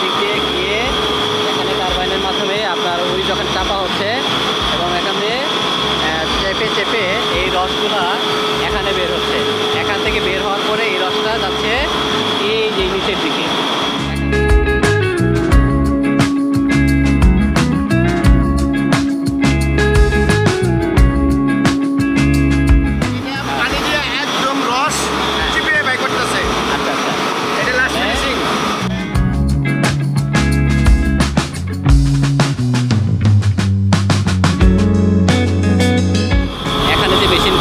দিকে গিয়ে এখানে টারবাইনের মাধ্যমে আপনার ওই যখন চাপা হচ্ছে এবং এখানে চেপে চেপে এই রসগুলা এখানে বের হচ্ছে। এখান থেকে বের হওয়ার পরে এই রসটা যাচ্ছে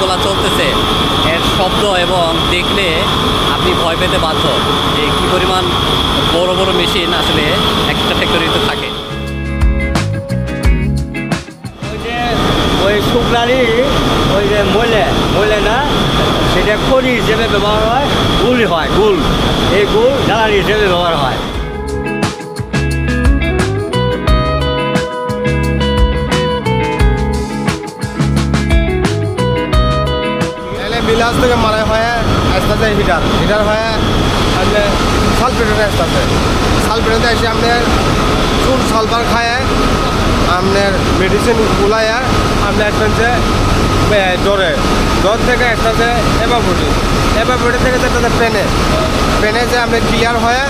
যে চলতেছে। এর শব্দ এবং দেখলে আপনি ভয় পেতে বাধ্য যে কী পরিমাণ বড় বড় মেশিন আসলে একটা ফ্যাক্টরিতে থাকে। ওই যে, ওই শুকনারি ওই যে মলে মলে না, সেটা খড়ি হিসেবে ব্যবহার হয়, গুল হয়, গুল। এই গুল জ্বালানি হিসেবে ব্যবহার হয়। বিলাস থেকে মারা হয় আসতেছে হিটার। হিটার হয়ে আপনি সালফেটে আসতেছে সালফেটে এসে আপনার চুল সালফার খায় আপনার মেডিসিন গুলায় আপনি আসতেছে জ্বরে। জ্বর থেকে আসতেছে এভাবুটি এভাবুটি থেকে যেতে পেনে। পেনে যে আপনি ক্লিয়ার হয়ে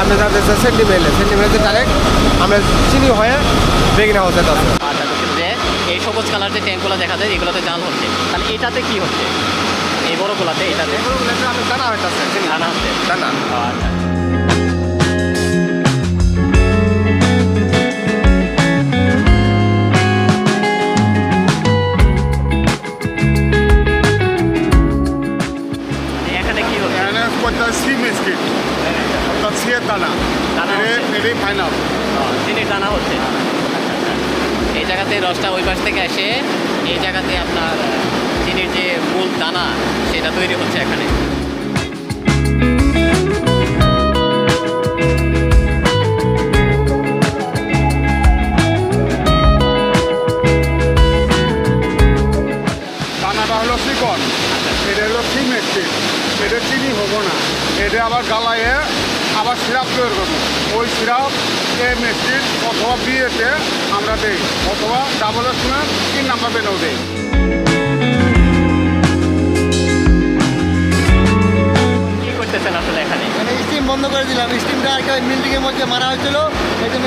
আপনি যাচ্ছে সেন্টিমেলে সেন্টিমেলে ডাইরেক্ট আপনার চিনি হয়ে বেগিন হাউসে আছে আচ্ছা বলছিল যে এই সবুজ কালার যে ট্যাঙ্কগুলো দেখা যায় এগুলোতে জাল হচ্ছে। তাহলে এটাতে কি হচ্ছে? এই বড়গুলোতে এটাতে। এগুলো আপনি জানা হইতেছে হচ্ছে আচ্ছা মানে এখানে কি হচ্ছে? এখানে করতে সি মিস্কিট অর্থাৎ সিয়ের দানা। দানা এটাই- ফাইনাল ও, জিনিস হচ্ছে। জায়গাতে রসটা ওই পাশ থেকে এসে এই জায়গাতে আপনার চিনির যে মূল দানা, সেটা তৈরি হচ্ছে এখানে। দানাটা হলো চিকন, এটা হলো মিস্কিট এটা চিনি হব না, এটা আবার গালায়ে আবার সিরাপ তৈরি করব। ওই সিরাপ এ মিষ্টির অথবা বিয়েতে আমরা দেই অথবা ডাবল এসমের তিন নাম্বার বেনেও দেই। কি করতেছেন আসলে এখানে? মানে স্টিম বন্ধ করে দিলাম। স্টিমটা আর কি মিল্ডিংয়ের মধ্যে মারা হয়েছিল। এই জন্য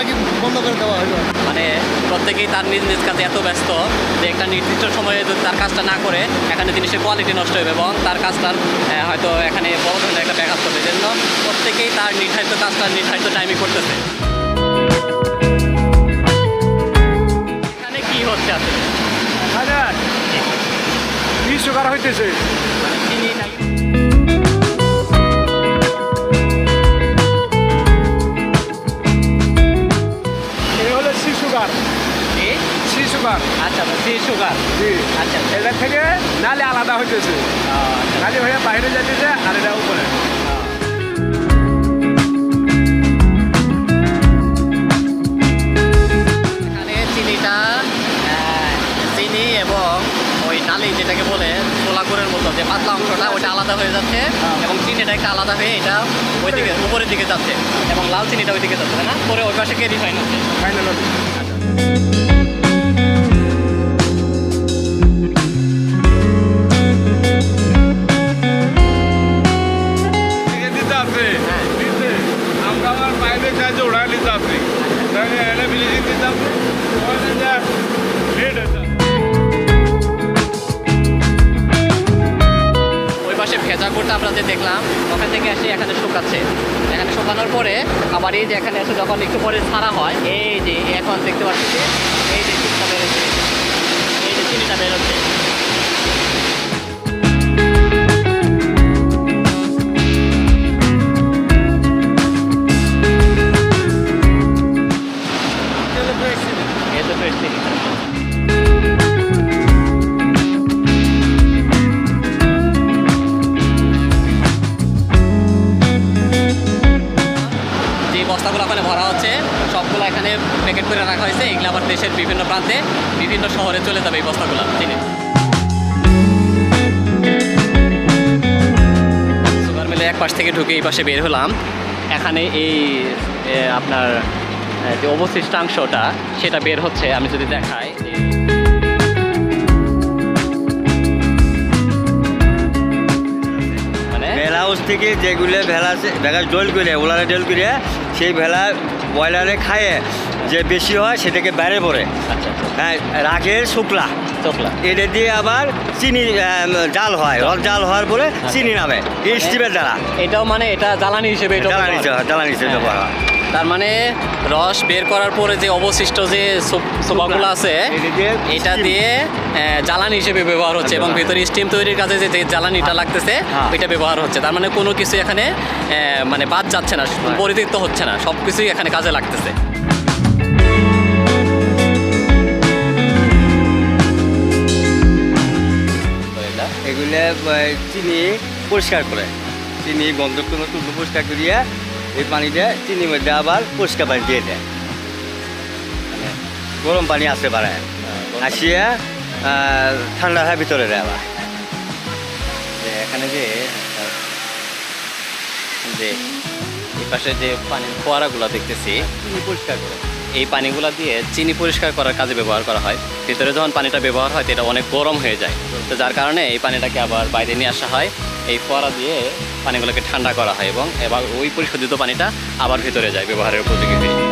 আর কি বন্ধ করে দেওয়া হলো। মানে প্রত্যেকেই তার নিজ নিজ কাজে এত ব্যস্ত যে একটা নির্দিষ্ট সময়ে যদি তার কাজটা না করে এখানে জিনিসের কোয়ালিটি নষ্ট হবে এবং তার কাজটার হয়তো এখানে বড় ধরনের একটা ব্যাঘাত করবে জন্য প্রত্যেকেই তার নির্ধারিত কাজটা নির্ধারিত টাইমে করতেছে। এখানে কি হচ্ছে আসলে? কি সুগার হইতেছে? নালে আলাদা হইতেছে। আচ্ছা নালে হয়ে বাইরে যাইতেছে আর এটা উপরে। চিনিটা চিনি এবং ওই নালি যেটাকে বলে ছোলাগুড়ের মতো যে পাতলা অংশটা ওটা আলাদা হয়ে যাচ্ছে এবং চিনিটা একটা আলাদা হয়ে এটা ওই দিকে উপরের দিকে যাচ্ছে এবং লাল চিনিটা ওই দিকে যাচ্ছে না? পরে ওই পাশে গিয়ে রিফাইন হচ্ছে? ফাইনাল আছে তাহলে এনে বিলিয়ে দিতে আছে ওখানে লেট হয়েছে ওই পাশে ভেজা গুড়টা আমরা যে দেখলাম, ওখান থেকে এসে এখানে শুকাচ্ছে। এখানে শুকানোর পরে আবার এই যে এখানে এসে যখন একটু পরে ছাড়া হয়, এই যে এখন দেখতে পাচ্ছি এই যে চিনিটা বেরোচ্ছে এই যে চিনিটা বেরোচ্ছে করে রাখা হয়েছে, এগুলো আবার দেশের বিভিন্ন প্রান্তে বিভিন্ন শহরে চলে যাবে এই বস্তাগুলো। চিনি। সুগার মিলে এক পাশ থেকে ঢুকে এই পাশে বের হলাম। এখানে এই আপনার যে অবশিষ্টাংশটা, সেটা বের হচ্ছে, আমি যদি দেখাই। মানে? ভেলা থেকে যেগুলো ভেলা ভেলা ডোল করে ওলারে ডোল করে, সেই ভেলা ব্রয়লারে খায় যে বেশি হয় সেটাকে বাইরে পড়ে আচ্ছা আচ্ছা। হ্যাঁ রাগের শুক্লা। চোখলা এটা দিয়ে আবার চিনি জাল হয় রস জাল হওয়ার পরে চিনি নামে এই স্টিমের দ্বারা। এটাও মানে এটা জ্বালানি হিসেবে জ্বালানি জ্বালানি হিসেবে হ্যাঁ। ব্যবহার হয়। তার মানে রস বের করার পরে যে অবশিষ্ট যে সোপাগুলো আছে এটা দিয়ে জ্বালানি হিসেবে ব্যবহার হচ্ছে এবং। ভেতরে স্টিম তৈরির কাজে যে জ্বালানিটা লাগতেছে এটা ব্যবহার হচ্ছে। তার মানে কোনো কিছু এখানে মানে বাদ যাচ্ছে না পরিত্যক্ত হচ্ছে না সব কিছুই এখানে কাজে লাগতেছে। এগুলো চিনি পরিষ্কার করে চিনি গন্ধ টুকরো পরিষ্কার করিয়ে এই পানিটা চিনির মধ্যে আবার পরিষ্কার পানি দিয়ে দেয় গরম পানি আসতে পারে আসিয়া ঠান্ডা হয় ভিতরে দেয় আবার এখানে যে যে এই পাশে যে পানির ফোয়ারাগুলো দেখতেছি চিনি পরিষ্কার করে এই পানিগুলো দিয়ে চিনি পরিষ্কার করার কাজে ব্যবহার করা হয়। ভিতরে যখন পানিটা ব্যবহার হয় তো এটা অনেক গরম হয়ে যায়। তো যার কারণে এই পানিটাকে আবার বাইরে নিয়ে আসা হয়। এই ফোয়ারা দিয়ে পানিগুলোকে ঠান্ডা করা হয় এবং এবার ওই পরিশোধিত পানিটা আবার ভিতরে যায় ব্যবহারের উপযোগী হয়ে।